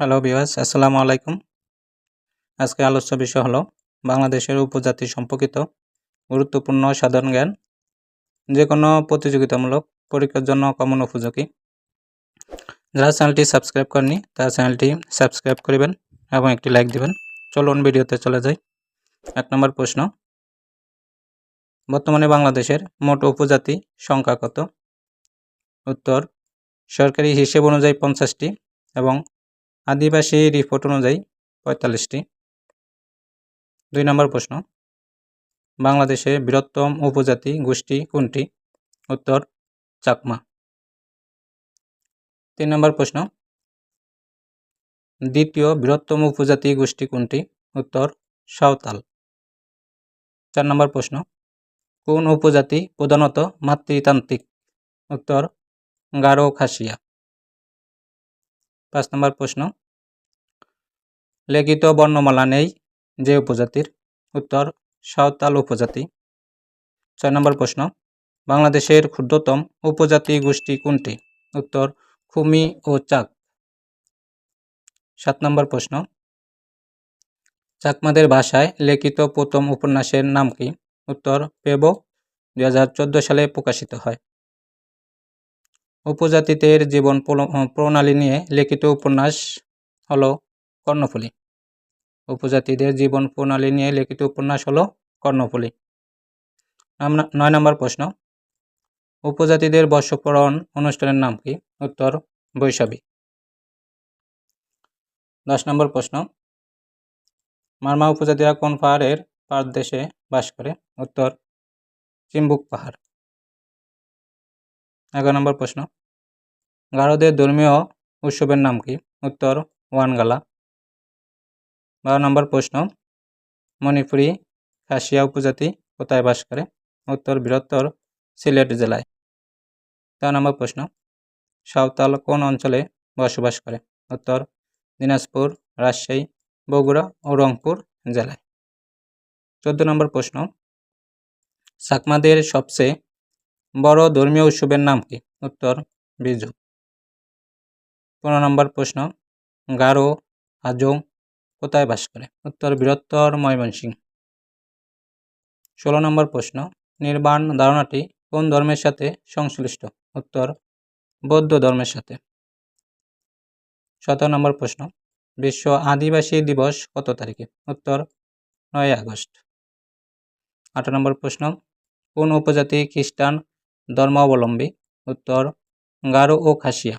Hello বিওয়াস আসসালামু আলাইকুম আজকে আলোচ্য বিষয় হলো, বাংলাদেশের উপজাতি সম্পর্কিত গুরুত্বপূর্ণ সাধারণ জ্ঞান যে কোনো প্রতিযোগিতামূলক, পরীক্ষার জন্য কমন উপযোগী। যারা চ্যানেলটি সাবস্ক্রাইব করেনি তারা চ্যানেলটি সাবস্ক্রাইব করবেন এবং একটি লাইক দিবেন। চলুন ভিডিওতে চলে যাই। এক নম্বর প্রশ্ন, বর্তমানে বাংলাদেশের মোট উপজাতি সংখ্যা কত? উত্তর, সরকারি হিসেব অনুযায়ী পঞ্চাশটি এবং আদিবাসী রিপোর্ট অনুযায়ী পঁয়তাল্লিশটি। দুই নম্বর প্রশ্ন, বাংলাদেশে বৃহত্তম উপজাতি গোষ্ঠী কোনটি? উত্তর, চাকমা। তিন নম্বর প্রশ্ন, দ্বিতীয় বৃহত্তম উপজাতি গোষ্ঠী কোনটি? উত্তর, সাঁওতাল। চার নম্বর প্রশ্ন, কোন উপজাতি প্রধানত মাতৃতান্ত্রিক? উত্তর গারো খাসিয়া পাঁচ নম্বর প্রশ্ন। লিখিত বর্ণমালা নেই যে উপজাতির। উত্তর, সাঁওতাল উপজাতি। ছয় নম্বর প্রশ্ন, বাংলাদেশের ক্ষুদ্রতম উপজাতি গোষ্ঠী কোনটি? উত্তর, খুমি ও চাক। সাত নম্বর প্রশ্ন, চাকমাদের ভাষায় লিখিত প্রথম উপন্যাসের নাম কি? উত্তর, পেব দু হাজার চোদ্দ সালে প্রকাশিত হয়। উপজাতিদের জীবন প্রণালী নিয়ে লিখিত উপন্যাস হলো কর্ণফুলী। উপজাতিদের জীবন প্রণালী নিয়ে লিখিত উপন্যাস হলো কর্ণফুলী। নয় নম্বর প্রশ্ন। উপজাতিদের বর্ষপরণ অনুষ্ঠানের নাম কি? উত্তর, বৈশাখী। দশ নম্বর প্রশ্ন। মারমা উপজাতিরা কোন পাহাড়ের দেশে বাস করে? উত্তর, চিম্বুক পাহাড়। এগারো নম্বর প্রশ্ন। গারোদের ধর্মীয় উৎসবের নাম কি? উত্তর, ওয়ানগালা। বারো নম্বর প্রশ্ন, মণিপুরি খাসিয়া উপজাতি কোথায় বাস করে? উত্তর, বৃহত্তর সিলেট জেলায়। তেরো নম্বর প্রশ্ন, সাঁওতাল কোন অঞ্চলে বসবাস করে? উত্তর, দিনাজপুর, রাজশাহী, বগুড়া ও রংপুর জেলায়। চোদ্দ নম্বর প্রশ্ন চাকমাদের সবচেয়ে বড় ধর্মীয় উৎসবের নাম কি? উত্তর, বিজু। পনেরো নম্বর প্রশ্ন, গারো হাজং কোথায় বাস করে? উত্তর, বৃহত্তর ময়মনসিংহ। ষোলো নম্বর প্রশ্ন, নির্বাণ ধারণাটি কোন ধর্মের সাথে সংশ্লিষ্ট? উত্তর, বৌদ্ধ ধর্মের সাথে। সতেরো নম্বর প্রশ্ন, বিশ্ব আদিবাসী দিবস কত তারিখে? উত্তর, নয় আগস্ট। আঠারো নম্বর প্রশ্ন, কোন উপজাতি খ্রিস্টান ধর্মাবলম্বী। উত্তর, গারো ও খাসিয়া।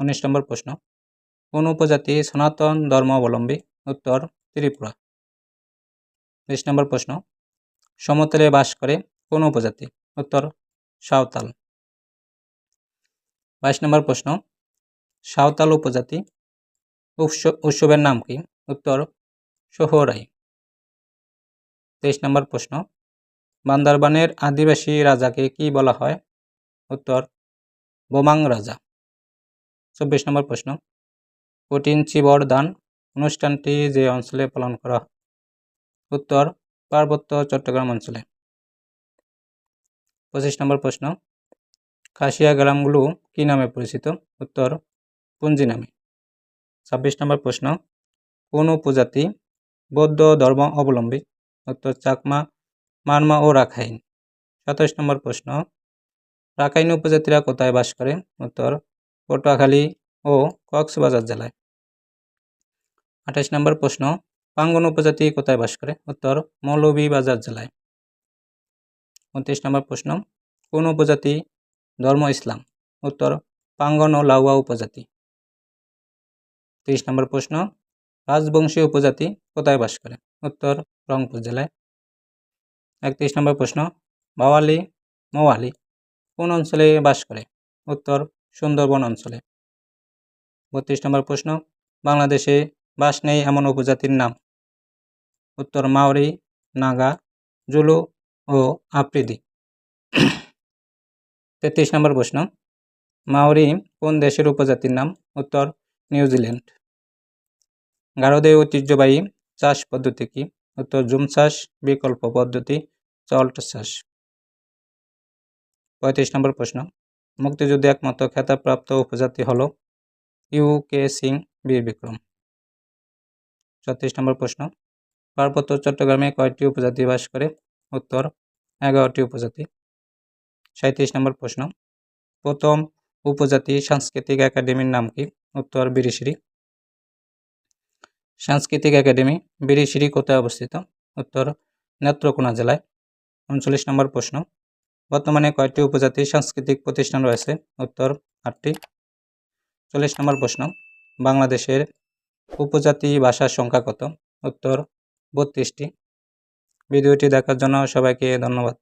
উনিশ নম্বর প্রশ্ন। কোন উপজাতি সনাতন ধর্মাবলম্বী? উত্তর, ত্রিপুরা। বিশ নম্বর প্রশ্ন। সমতলে বাস করে কোন উপজাতি? উত্তর, সাঁওতাল। বাইশ নম্বর প্রশ্ন। সাঁওতাল উপজাতি উৎসবের নাম কি? উত্তর, সোহরাই। তেইশ নম্বর প্রশ্ন। বান্দারবানের আদিবাসী রাজাকে কি বলা হয়? উত্তর, বোমাং রাজা। চব্বিশ নম্বর প্রশ্ন। কঠিন চিবর দান অনুষ্ঠানটি যে অঞ্চলে পালন করা উত্তর, পার্বত্য চট্টগ্রাম অঞ্চলে। পঁচিশ নম্বর প্রশ্ন। কাশিয়া গ্রামগুলো কী নামে পরিচিত? উত্তর, পুঞ্জি নামে। ছাব্বিশ নম্বর প্রশ্ন। কোন উপজাতি বৌদ্ধ ধর্ম অবলম্বী? উত্তর, চাকমা মারমা ও রাখাইন। সাতাশ নম্বর প্রশ্ন। রাখাইন উপজাতিরা কোথায় বাস করে? উত্তর, পটুয়াখালী ও কক্সবাজার জেলায়। আঠাশ নম্বর প্রশ্ন। পাঙ্গন উপজাতি কোথায় বাস করে? উত্তর, মৌলভীবাজার জেলায়। উনত্রিশ নম্বর প্রশ্ন। কোন উপজাতি ধর্ম ইসলাম? উত্তর, পাঙ্গন ও লাউয়া উপজাতি। তিরিশ নম্বর প্রশ্ন। রাজবংশী উপজাতি কোথায় বাস করে? উত্তর, রংপুর জেলায়। একত্রিশ নম্বর প্রশ্ন, বাওয়ালি মোয়ালি কোন অঞ্চলে বাস করে? উত্তর, সুন্দরবন অঞ্চলে। বত্রিশ নম্বর প্রশ্ন, বাংলাদেশে বাস নেই এমন উপজাতির নাম? উত্তর, মাওরি, নাগা, জুলু ও আফ্রিদি। তেত্রিশ নম্বর প্রশ্ন, মাওরি কোন দেশের উপজাতির নাম? উত্তর, নিউজিল্যান্ড। গারদের ঐতিহ্যবাহী চাষ পদ্ধতি কি? উত্তর জুম বিকল্প পদ্ধতি, চল্ট চাষ পঁয়ত্রিশ নম্বর প্রশ্ন। মুক্তিযুদ্ধে একমাত্র খেতাবপ্রাপ্ত উপজাতি হল ইউ কে সিং বীর বিক্রম ছত্রিশ নম্বর প্রশ্ন। পার্বত্য চট্টগ্রামে কয়টি উপজাতি বাস করে? উত্তর, এগারোটি উপজাতি। সাঁত্রিশ নম্বর প্রশ্ন। প্রথম উপজাতি সাংস্কৃতিক একাডেমির নাম কি? উত্তর, বিরিশিরি। সাংস্কৃতিক একাডেমি বিরিশিরি কোথায় অবস্থিত? উত্তর নেত্রকোনা জেলায়। উনচল্লিশ নম্বর প্রশ্ন। বর্তমানে কয়টি উপজাতি সাংস্কৃতিক প্রতিষ্ঠান রয়েছে? উত্তর আটটি। চল্লিশ নম্বর প্রশ্ন। বাংলাদেশের উপজাতি ভাষার সংখ্যা কত? উত্তর বত্রিশটি। ভিডিওটি দেখার জন্য সবাইকে ধন্যবাদ।